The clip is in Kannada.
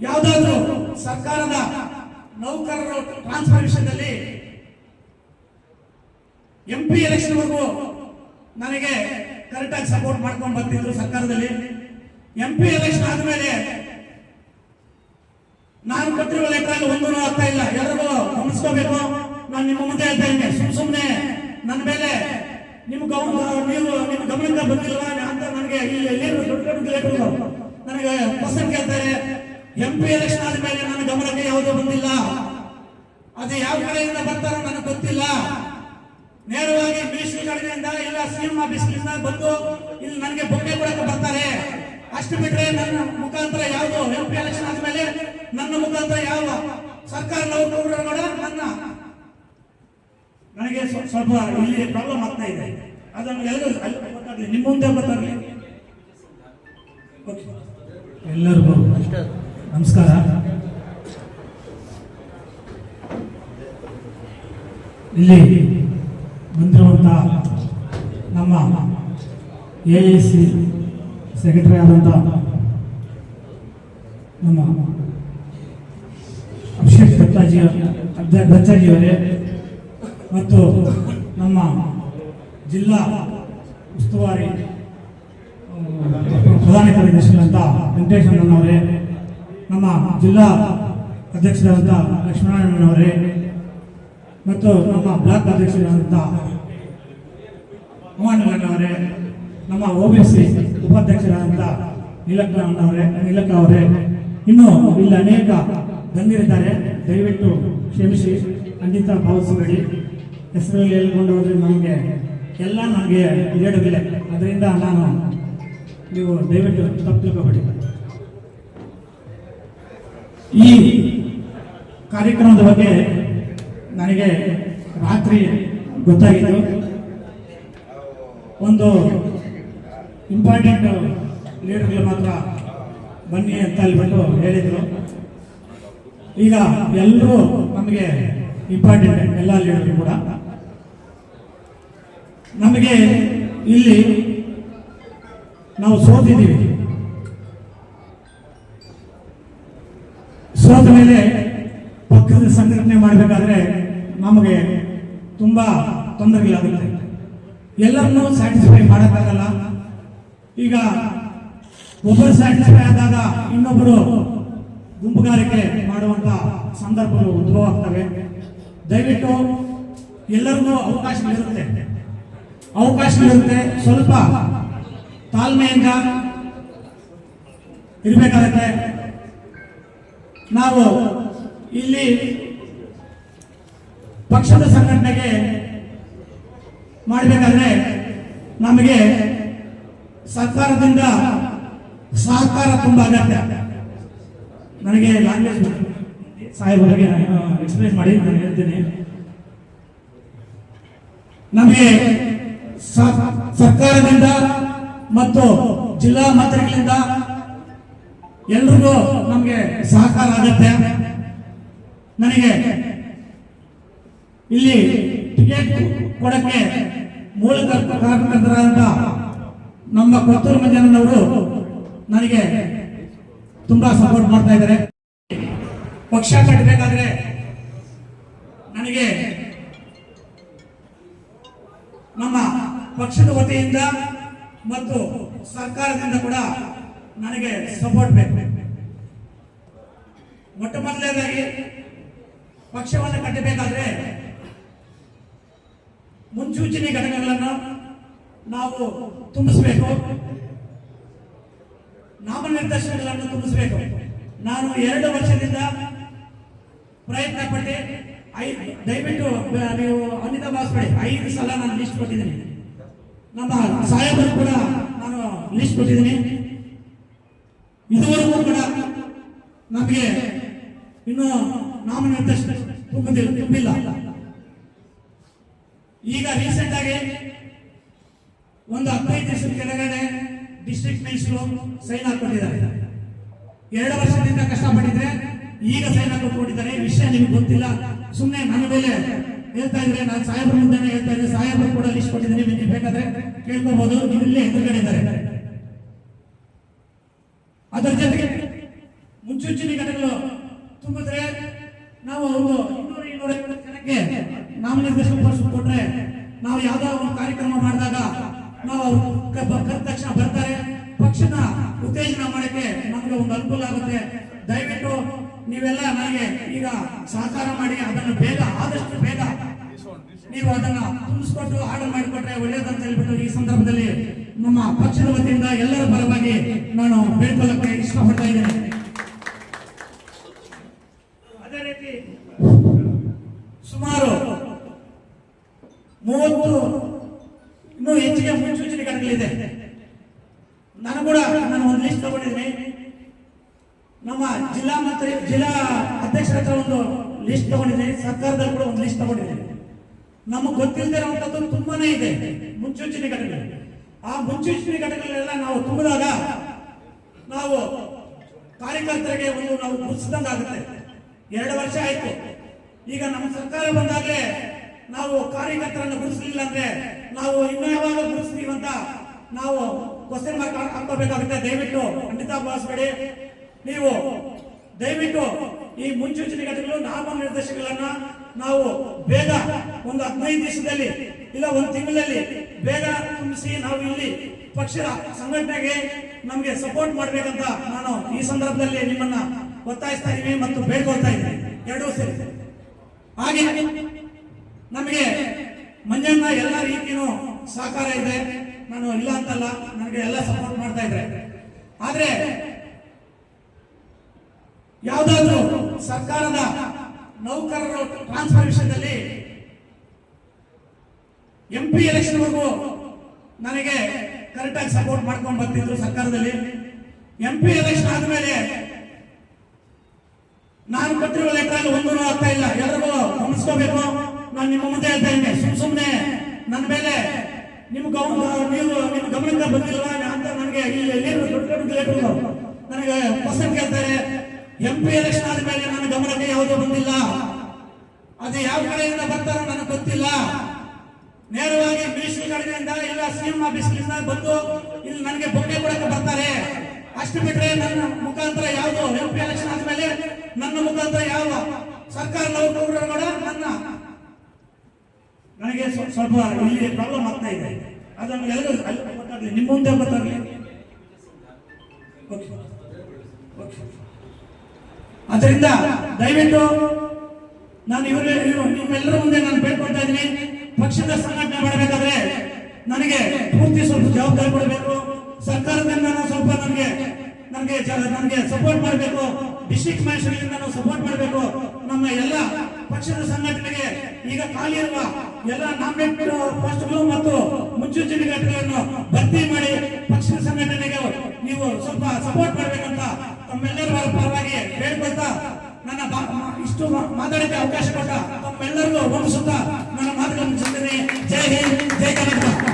ಯಾವುದಾದ್ರೂ ಸರ್ಕಾರದ ನೌಕರರು ಟ್ರಾನ್ಸ್ಫರ್ ವಿಷಯದಲ್ಲಿ ಎಂ ಪಿ ಎಲೆಕ್ಷನ್ವರೆಗೂ ನನಗೆ ಕರೆಕ್ಟಾಗಿ ಸಪೋರ್ಟ್ ಮಾಡ್ಕೊಂಡು ಬರ್ತಿದ್ರು ಸರ್ಕಾರದಲ್ಲಿ. ಎಂ ಪಿ ಎಲೆಕ್ಷನ್ ಆದ್ಮೇಲೆ ನಾನು ಕೊಟ್ಟಿರುವ ಲೆಟರ್ ಒಂದೂ ಅರ್ಥ ಇಲ್ಲ. ಎಲ್ಲರಿಗೂ ಗಮನಿಸ್ಕೋಬೇಕು. ನಾನು ನಿಮ್ಮ ಮುಂದೆ ಹೇಳ್ತಾ ಸುಮ್ ಸುಮ್ಮನೆ ನನ್ನ ಮೇಲೆ ನಿಮ್ ನೀವು ನಿಮ್ಮ ಗಮನಕ್ಕೆ ಬಂದಿಲ್ಲ ಅಂತ ನನಗೆ ಇಲ್ಲಿ ದೊಡ್ಡ ದೊಡ್ಡ ಲೆಟರ್ ನನಗೆ ಪಸಂದ್ ಕೇಳ್ತಾರೆ. ಎಂ ಪಿ ಎಲೆಕ್ಷನ್ ಆದ್ಮೇಲೆ ನನ್ನ ಗಮನಕ್ಕೆ ಯಾವುದೂ ಬಂದಿಲ್ಲ. ಅದು ಯಾವ ಕಡೆಯಿಂದ ಬರ್ತಾರೋ ನನಗೆ ಗೊತ್ತಿಲ್ಲ. ನೇರವಾಗಿ ಮಿನಿಸ್ಟ್ರಿ ಕಡೆಯಿಂದ ಇಲ್ಲ ಸಿಎಂ ಆಫೀಸ್ನಿಂದ ಬಂದು ಇಲ್ಲಿ ನನಗೆ ಬೊಕ್ಕೆ ಕೊಡಕ್ಕೆ ಬರ್ತಾರೆ. ಅಷ್ಟು ಬಿಟ್ರೆ ನನ್ನ ಮುಖಾಂತರ ಯಾವುದು? ಎಂ ಪಿ ಎಲೆಕ್ಷನ್ ಆದ್ಮೇಲೆ ನನ್ನ ಮುಖಾಂತರ ಯಾವ ಸರ್ಕಾರ ನೌಕರರು ಕೂಡ ನನ್ನ ನನಗೆ ಸ್ವ- ಸ್ವಲ್ಪ ಇಲ್ಲಿ ಪ್ರಾಬ್ಲಮ್ ಆಗ್ತಾ ಇದೆ. ಅದನ್ನು ಎಲ್ಲರೂ ಅಲ್ಲಿ ಗೊತ್ತಾಗ್ಲಿ ನಿಮ್ಮ ಮುಂದೆ ಬರ್ತಾರೆ ಓಕೆ ಎಲ್ಲರಿಗೂ ನಮಸ್ಕಾರ. ಇಲ್ಲಿ ಬಂದಿರುವಂಥ ನಮ್ಮ ಎ ಐ ಸಿ ಸೆಕ್ರೆಟರಿ ಆದಂಥ ನಮ್ಮ ಅಭಿಷೇಕ್ ದತ್ತಾಜಿ ದತ್ತಾಜಿಯವರೇ ಮತ್ತು ನಮ್ಮ ಜಿಲ್ಲಾ ಉಸ್ತುವಾರಿ ಪ್ರಧಾನ ಕಾರ್ಯದರ್ಶಿಗಳಂತ ವೆಂಕಟೇಶ್ ನಮ್ಮ ಜಿಲ್ಲಾ ಅಧ್ಯಕ್ಷರಾದಂಥ ಲಕ್ಷ್ಮೀನಾರಾಯಣನವರೇ ಮತ್ತು ನಮ್ಮ ಬ್ಲಾಕ್ ಅಧ್ಯಕ್ಷರಾದಂಥ ಅವರೇ ನಮ್ಮ ಒ ಬಿ ಸಿ ಉಪಾಧ್ಯಕ್ಷರಾದಂಥ ನೀಲಕ್ಕಣ್ಣ ಅವರೇ ನೀಲಕ್ಕ ಅವರೇ. ಇನ್ನು ಇಲ್ಲಿ ಅನೇಕ ಗಣ್ಯರಿದ್ದಾರೆ. ದಯವಿಟ್ಟು ಕ್ಷಮಿಸಿ. ಖಂಡಿತ ಭಾವಿಸಬೇಡಿ. ಹೆಸರಲ್ಲಿ ಹೇಳ್ಕೊಂಡು ಹೋದ್ರೆ ನಮಗೆ ಎಲ್ಲ ನನಗೆ ಹೇಳೋದಿಲ್ಲ ಅದರಿಂದ ನಾನು ನೀವು ದಯವಿಟ್ಟು ತಪ್ಪು ತಿಳ್ಕೊಬೇಡಿ. ಈ ಕಾರ್ಯಕ್ರಮದ ಬಗ್ಗೆ ನನಗೆ ರಾತ್ರಿ ಗೊತ್ತಾಗಿತ್ತು ಒಂದು ಇಂಪಾರ್ಟೆಂಟ್ ಲೀಡರ್ಗಳು ಮಾತ್ರ ಬನ್ನಿ ಅಂತ ಹೇಳ್ಬಿಟ್ಟು ಹೇಳಿದರು. ಈಗ ಎಲ್ಲರೂ ನಮಗೆ ಇಂಪಾರ್ಟೆಂಟ್ ಎಲ್ಲ ಲೀಡರ್ಗಳು ಕೂಡ. ನಮಗೆ ಇಲ್ಲಿ ನಾವು ಸೋತಿದ್ದೀವಿ ಸೋತ ಮೇಲೆ ಪಕ್ಷದ ಸಂಘಟನೆ ಮಾಡಬೇಕಾದ್ರೆ ನಮಗೆ ತುಂಬಾ ತೊಂದರೆಗಳಾಗುತ್ತೆ. ಎಲ್ಲರನ್ನೂ ಸ್ಯಾಟಿಸ್ಫೈ ಮಾಡೋಕ್ಕಾಗಲ್ಲ. ಈಗ ಒಬ್ಬರು ಸ್ಯಾಟಿಸ್ಫೈ ಆದಾಗ ಇನ್ನೊಬ್ಬರು ಗುಂಪುಗಾರಿಕೆ ಮಾಡುವಂತ ಸಂದರ್ಭಗಳು ಉದ್ಭವ ಆಗ್ತವೆ. ದಯವಿಟ್ಟು ಎಲ್ಲರಿಗೂ ಅವಕಾಶಗಳಿರುತ್ತೆ ಅವಕಾಶಗಳಿರುತ್ತೆ ಸ್ವಲ್ಪ ತಾಳ್ಮೆಯಿಂದ ಇರಬೇಕಾಗತ್ತೆ. ನಾವು ಇಲ್ಲಿ ಪಕ್ಷದ ಸಂಘಟನೆಗೆ ಮಾಡಬೇಕಾದ್ರೆ ನಮಗೆ ಸರ್ಕಾರದಿಂದ ಸಹಕಾರ ತುಂಬಾ ಅಗತ್ಯ. ನನಗೆ ಲ್ಯಾಂಗ್ವೇಜ್ ಅವರಿಗೆ ಎಕ್ಸ್ಪ್ಲೇನ್ ಮಾಡಿ, ನಾನು ಹೇಳ್ತೀನಿ. ನಮಗೆ ಸರ್ಕಾರದಿಂದ ಮತ್ತು ಜಿಲ್ಲಾ ಮಂತ್ರಿಗಳಿಂದ ಎಲ್ರಿಗೂ ನಮಗೆ ಸಹಕಾರ ಆಗತ್ತೆ ನನಗೆ ಇಲ್ಲಿ ಟಿಕೆಟ್ ಕೊಡಕ್ಕೆ ಮೂಲ ಕಾರ್ಯಕರ್ತರಾದ ನಮ್ಮ ಕೊತ್ತೂರು ಮಂಜನವರು ನನಗೆ ತುಂಬಾ ಸಪೋರ್ಟ್ ಮಾಡ್ತಾ ಇದ್ದಾರೆ. ಪಕ್ಷ ಕಟ್ಟಬೇಕಾದ್ರೆ ನನಗೆ ನಮ್ಮ ಪಕ್ಷದ ವತಿಯಿಂದ ಮತ್ತು ಸರ್ಕಾರದಿಂದ ಕೂಡ ನನಗೆ ಸಪೋರ್ಟ್ ಬೇಕು. ಮೊಟ್ಟ ಮೊದಲನೇದಾಗಿ ಪಕ್ಷವನ್ನು ಕಟ್ಟಬೇಕಾದ್ರೆ ಮುನ್ಸೂಚನೆ ಘಟಕಗಳನ್ನು ನಾವು ತುಂಬಿಸಬೇಕು. ನಾಮನಿರ್ದೇಶನಗಳನ್ನು ತುಂಬಿಸಬೇಕು. ನಾನು ಎರಡು ವರ್ಷದಿಂದ ಪ್ರಯತ್ನ ಪಟ್ಟೆ. ದಯವಿಟ್ಟು ನೀವು ಅನಿತಾ ಮಾಡಿ ಐದು ಸಲ ನಾನು ಲಿಸ್ಟ್ ಕೊಟ್ಟಿದ್ದೀನಿ. ನಮ್ಮ ಸಾಹೇಬರು ಕೂಡ ನಾನು ಲಿಸ್ಟ್ ಕೊಟ್ಟಿದ್ದೀನಿ. ಇದುವರೆಗೂ ಕೂಡ ನಮಗೆ ಇನ್ನು ನಾಮನಿರ್ದೇಶನ ತುಂಬಿದಿಲ್ಲ ತುಂಬಿಲ್ಲ. ಈಗ ರೀಸೆಂಟ್ ಆಗಿ ಒಂದು ಹದಿನೈದು ದಿವಸದ ಕೆಳಗಡೆ ಡಿಸ್ಟ್ರಿಕ್ಟ್ ಮಿನಿಸ್ಟ್ರು ಸೈನ್ ಹಾಕೊಂಡಿದ್ದಾರೆ ಎರಡು ವರ್ಷದಿಂದ ಕಷ್ಟಪಟ್ಟಿದ್ರೆ ಈಗ ಸೈನ್ ಹಾಕೊಂಡಿದ್ದಾರೆ ವಿಷಯ ನಿಮ್ಗೆ ಗೊತ್ತಿಲ್ಲ. ಸುಮ್ಮನೆ ನನ್ನ ಮೇಲೆ ಹೇಳ್ತಾ ಇದ್ರೆ, ನಾನು ಸಾಹೇಬ್ರ ಮುಂದೆನೆ ಹೇಳ್ತಾ ಇದ್ರೆ ಸಾಹೇಬ್ರು ಕೂಡ ಲಿಸ್ಟ್ ಕೊಟ್ಟಿದ್ದೀನಿ. ನಿಮಗೆ ಬೇಕಾದ್ರೆ ಕೇಳ್ಕೋಬಹುದು ಇಲ್ಲೇ ಎದುರುಗಡೆ ಇದ್ದಾರೆ. ಅದರ ಜೊತೆಗೆ ಮುಂಚೂಚಿನ ಘಟಕಗಳು ತುಂಬಿದ್ರೆ ನಾವು ಒಂದು ಇನ್ನೂರ ಇನ್ನೂರ ಜನಕ್ಕೆ ನಾಮನಿರ್ದೇಶನ ಪಡಿಸಿ ಕೊಟ್ರೆ ನಾವು ಯಾವ್ದಾದ್ರು ಒಂದು ಕಾರ್ಯಕ್ರಮ ಮಾಡಿದಾಗ ನಾವು ಕರೆದ ತಕ್ಷಣ ಬರ್ತಾರೆ. ಪಕ್ಷನ ಉತ್ತೇಜನ ಮಾಡಕ್ಕೆ ನಮ್ಗೆ ಒಂದು ಅನುಕೂಲ ಆಗುತ್ತೆ. ದಯವಿಟ್ಟು ನೀವೆಲ್ಲ ನನಗೆ ಈಗ ಸಹಕಾರ ಮಾಡಿ, ಅದನ್ನು ಬೇಗ ಆದಷ್ಟು ಬೇಗ ನೀವು ಅದನ್ನ ತುಂಬಿಸ್ಕೊಟ್ಟು ಆರ್ಡರ್ ಮಾಡಿಕೊಟ್ರೆ ಒಳ್ಳೇದಂತ ಹೇಳ್ಬಿಟ್ಟು ಈ ಸಂದರ್ಭದಲ್ಲಿ ನಮ್ಮ ಪಕ್ಷದ ವತಿಯಿಂದ ಎಲ್ಲರ ಪರವಾಗಿ ನಾನು ಬೇಡ್ಕೊಳ್ಳಕ್ಕೆ ಇಷ್ಟಪಡ್ತಾ ಇದ್ದೇನೆ. ಅದೇ ರೀತಿ ಸುಮಾರು ಮೂವತ್ತು ಇನ್ನೂ ಹೆಚ್ಚಿಗೆ ಮುನ್ಸೂಚನೆ ಘಟಕಗಳಿದೆ ನಾನು ಕೂಡ ನಾನು ಒಂದು ಲಿಸ್ಟ್ ತಗೊಂಡಿದ್ದೀನಿ ನಮ್ಮ ಜಿಲ್ಲಾ ಮಂತ್ರಿ ಜಿಲ್ಲಾ ಅಧ್ಯಕ್ಷರ ಒಂದು ಲಿಸ್ಟ್ ತಗೊಂಡಿದ್ದೀನಿ ಸರ್ಕಾರದಲ್ಲಿ ಕೂಡ ಒಂದು ಲಿಸ್ಟ್ ತಗೊಂಡಿದೆ ನಮಗೆ ಗೊತ್ತಿಲ್ಲದೆ ಇರುವಂತದ್ದು ತುಂಬಾನೇ ಇದೆ ಮುನ್ಸೂಚನೆ ಘಟಕಗಳು. ಆ ಮುನ್ಸೂಚನೆ ಘಟಕಗಳೆಲ್ಲ ನಾವು ತುಂಬಿದಾಗ ನಾವು ಕಾರ್ಯಕರ್ತರಿಗೆ ಒಂದು ನಾವು ಗುರುತಿಸಿದಂಗಾಗುತ್ತೆ ಎರಡು ವರ್ಷ ಆಯ್ತು. ಈಗ ನಮ್ಮ ಸರ್ಕಾರ ಬಂದಾಗಲೇ ನಾವು ಕಾರ್ಯಕರ್ತರನ್ನು ಗುರುತಿಸಲಿಲ್ಲ ಅಂದ್ರೆ ನಾವು ಇನ್ನೂ ಯಾವಾಗ ಗುರುತಿಸ್ತೀವಿ ಅಂತ ನಾವು ಕ್ವಶನ್ ಮಾರ್ಕ್ ಹಾಕೋಬೇಕಾಗುತ್ತೆ ದಯವಿಟ್ಟು ಖಂಡಿತ ಭಾವಿಸ್ಬೇಡಿ. ನೀವು ದಯವಿಟ್ಟು ಈ ಮುನ್ಸೂಚನೆ ಘಟಕಗಳು ನಾಮ ನಿರ್ದೇಶಕಗಳನ್ನ ನಾವು ಬೇಗ ಒಂದು ಹದಿನೈದು ದಿವಸದಲ್ಲಿ ಇಲ್ಲ ಒಂದು ತಿಂಗಳಲ್ಲಿ ಬೇಗ ತುಂಬಿಸಿ ನಾವು ಇಲ್ಲಿ ಪಕ್ಷದ ಸಂಘಟನೆಗೆ ನಮಗೆ ಸಪೋರ್ಟ್ ಮಾಡ್ಬೇಕಂತ ನಾನು ಈ ಸಂದರ್ಭದಲ್ಲಿ ನಿಮ್ಮನ್ನ ಒತ್ತಾಯಿಸ್ತಾ ಇದ್ದೀನಿ ಮತ್ತು ಬೇಡ್ಕೊಳ್ತಾ ಇದ್ದೀನಿ. ಎರಡೂ ಸೇರಿ. ಹಾಗೆ ನಮಗೆ ಮಂಜಣ್ಣ ಎಲ್ಲ ರೀತಿಯೂ ಸಹಕಾರ ಇದೆ. ನಾನು ಇಲ್ಲ ಅಂತಲ್ಲ, ನನಗೆ ಎಲ್ಲ ಸಪೋರ್ಟ್ ಮಾಡ್ತಾ ಇದ್ದಾರೆ. ಆದ್ರೆ ಯಾವುದಾದ್ರೂ ಸರ್ಕಾರದ ನೌಕರರ ಟ್ರಾನ್ಸ್ಫರ್ ವಿಷಯದಲ್ಲಿ ಎಂ ಪಿ ಎಲೆಕ್ಷನ್ವರೆಗೂ ನನಗೆ ಕರೆಕ್ಟಾಗಿ ಸಪೋರ್ಟ್ ಮಾಡ್ಕೊಂಡು ಬರ್ತಿದ್ರು ಸರ್ಕಾರದಲ್ಲಿ. ಎಂ ಪಿ ಎಲೆಕ್ಷನ್ ಆದ್ಮೇಲೆ ನಾನು ಕೊಟ್ಟಿರುವ ಲೆಟರ್ ಒಂದೂ ಆಗ್ತಾ ಇಲ್ಲ, ಎಲ್ರಿಗೂ ಗಮನಿಸ್ಕೋಬೇಕು. ನಾನು ನಿಮ್ಮ ಮುಂದೆ ಹೇಳ್ತಾ ಇದ್ದೆ ಸುಮ್ ಸುಮ್ಮನೆ ನನ್ನ ಮೇಲೆ ನಿಮ್ಮ ಗೌರವ ನೀವು ನಿಮ್ಮ ಗಮನಕ್ಕೆ ಬಂದಿಲ್ಲ ಅಂತ ನನಗೆ ಇಲ್ಲಿ ದೊಡ್ಡ ದೊಡ್ಡ ಲೆಟರ್ಗಳು ನನಗೆ ಪರ್ಸೆಂಟ್ ಕೇಳ್ತಾರೆ ಎಂ ಪಿ ಎಲೆಕ್ಷನ್ ಆದ್ಮೇಲೆ ನನ್ನ ಗಮನಕ್ಕೆ ಯಾವುದೇ ಬಂದಿಲ್ಲ. ಅದು ಯಾವ ಕಡೆಯಿಂದ ಬರ್ತಾರೋ ನನಗೆ ಗೊತ್ತಿಲ್ಲ. ನೇರವಾಗಿ ಮಿನಿಸ್ಟ್ರಿ ಕಡೆಯಿಂದ ಇಲ್ಲ ಸಿಎಂ ಆಫೀಸ್ನಿಂದ ಬಂದು ಇಲ್ಲಿ ನನಗೆ ಬೊಕ್ಕೆ ಕೊಡಕ್ಕೆ ಬರ್ತಾರೆ. ಅಷ್ಟು ಬಿಟ್ರೆ ನನ್ನ ಮುಖಾಂತರ ಯಾವುದು? ಎಂ ಪಿ ಎಲೆಕ್ಷನ್ ಆದ್ಮೇಲೆ ನನ್ನ ಮುಖಾಂತರ ಯಾವ? ಸರ್ಕಾರ ಕೂಡ ನನ್ನ ನನಗೆ ಸ್ವ- ಸ್ವಲ್ಪ ಇಲ್ಲಿ ಪ್ರಾಬ್ಲಮ್ ಆಗ್ತಾ ಇದೆ. ಅದನ್ನು ಎಲ್ಲರೂ ನಿಮ್ಮ ಮುಂದೆ ಗೊತ್ತಾಗ್ಲಿ ಓಕೆ. ಓಕೆ. ಅದರಿಂದ ದಯವಿಟ್ಟು ನಾನು ಇವರು ನಿಮ್ಮೆಲ್ಲರ ಮುಂದೆ ನಾನು ಬೇಡ್ಕೊಳ್ತಾ ಇದ್ದೀನಿ. ಪಕ್ಷದ ಸಂಘಟನೆ ಮಾಡಬೇಕಾದ್ರೆ ನನಗೆ ಪೂರ್ತಿ ಸ್ವಲ್ಪ ಜವಾಬ್ದಾರಿ ಕೊಡಬೇಕು. ಸರ್ಕಾರದಿಂದ ನಾನು ಸ್ವಲ್ಪ ನನಗೆ ನನಗೆ ನನಗೆ ಸಪೋರ್ಟ್ ಮಾಡಬೇಕು. ಡಿಸ್ಟ್ರಿಕ್ಟ್ ಮ್ಯಾಜಿಸ್ಟ್ರೇಟ್ ನಾನು ಸಪೋರ್ಟ್ ಮಾಡಬೇಕು. ನಮ್ಮ ಎಲ್ಲ ಪಕ್ಷದ ಸಂಘಟನೆಗೆ ಈಗ ಖಾಲಿ ಇರುವ ಎಲ್ಲ ನಾಮಿನೇಟ್ ಪೋಸ್ಟ್ಗಳು ಮತ್ತು ಮುನ್ಸೂಚನೆ ಘಟಕಗಳನ್ನು ಭರ್ತಿ ಮಾಡಿ ಪಕ್ಷದ ಸಂಘಟನೆಗೆ ನೀವು ಸ್ವಲ್ಪ ಸಪೋರ್ಟ್ ಮಾಡಬೇಕಂತ ತಮ್ಮೆಲ್ಲರ ಪರವಾಗಿ ಬೇಡ್ಕೊಳ್ತಾ ನನ್ನ ಇಷ್ಟು ಮಾತಾಡಕ್ಕೆ ಅವಕಾಶ ಕೊಟ್ಟ ತಮ್ಮೆಲ್ಲರಿಗೂ ಹೋಗಿಸುತ್ತಾ ನನ್ನ ಮಾತುಗಳನ್ನು ಜೈ ಹಿಂದ್, ಜೈ ಕರ್ನಾಟಕ.